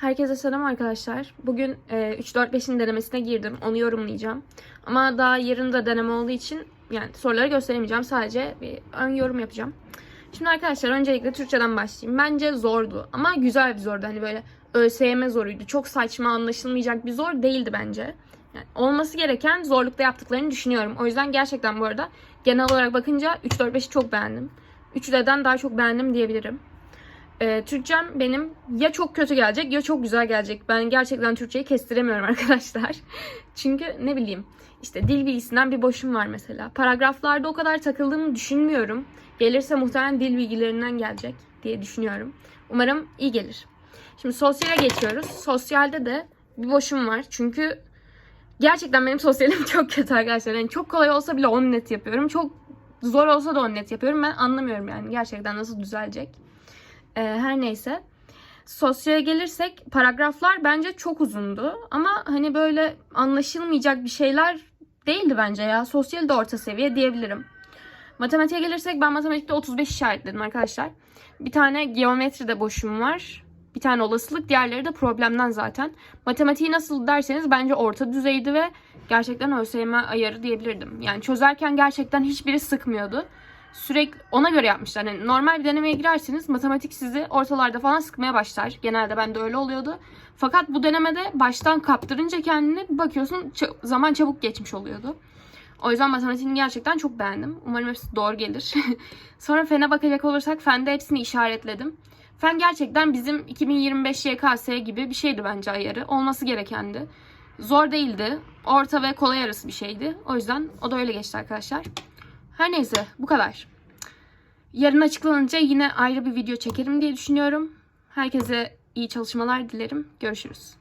Herkese selam arkadaşlar. Bugün e, 3-4-5'in denemesine girdim. Onu yorumlayacağım. Ama daha yarın da deneme olduğu için yani soruları gösteremeyeceğim. Sadece bir ön yorum yapacağım. Şimdi arkadaşlar öncelikle Türkçeden başlayayım. Bence zordu ama güzel bir zordu. Hani böyle ÖSYM zoruydu. Çok saçma anlaşılmayacak bir zor değildi bence. Yani olması gereken zorlukta yaptıklarını düşünüyorum. O yüzden gerçekten bu arada genel olarak bakınca 3-4-5'i çok beğendim. 3D'den daha çok beğendim diyebilirim. Ee, Türkçem benim ya çok kötü gelecek ya çok güzel gelecek. Ben gerçekten Türkçeyi kestiremiyorum arkadaşlar. Çünkü ne bileyim işte dil bilgisinden bir boşum var mesela. Paragraflarda o kadar takıldığımı düşünmüyorum. Gelirse muhtemelen dil bilgilerinden gelecek diye düşünüyorum. Umarım iyi gelir. Şimdi sosyale geçiyoruz. Sosyalde de bir boşum var. Çünkü gerçekten benim sosyalim çok kötü arkadaşlar. Yani çok kolay olsa bile 10 net yapıyorum. Çok zor olsa da 10 net yapıyorum. Ben anlamıyorum yani gerçekten nasıl düzelecek. Ee, her neyse. Sosyale gelirsek paragraflar bence çok uzundu. Ama hani böyle anlaşılmayacak bir şeyler değildi bence ya. Sosyal de orta seviye diyebilirim. Matematiğe gelirsek ben matematikte 35 işaretledim arkadaşlar. Bir tane geometride boşum var. Bir tane olasılık, diğerleri de problemden zaten. Matematiği nasıl derseniz bence orta düzeydi ve gerçekten ÖSYM ayarı diyebilirdim. Yani çözerken gerçekten hiçbiri sıkmıyordu sürekli ona göre yapmışlar. Yani normal bir denemeye girerseniz matematik sizi ortalarda falan sıkmaya başlar. Genelde bende öyle oluyordu. Fakat bu denemede baştan kaptırınca kendini bakıyorsun zaman çabuk geçmiş oluyordu. O yüzden matematiğini gerçekten çok beğendim. Umarım hepsi doğru gelir. Sonra fene bakacak olursak fende hepsini işaretledim. Fen gerçekten bizim 2025 YKS gibi bir şeydi bence ayarı. Olması gerekendi. Zor değildi. Orta ve kolay arası bir şeydi. O yüzden o da öyle geçti arkadaşlar. Her neyse bu kadar. Yarın açıklanınca yine ayrı bir video çekerim diye düşünüyorum. Herkese iyi çalışmalar dilerim. Görüşürüz.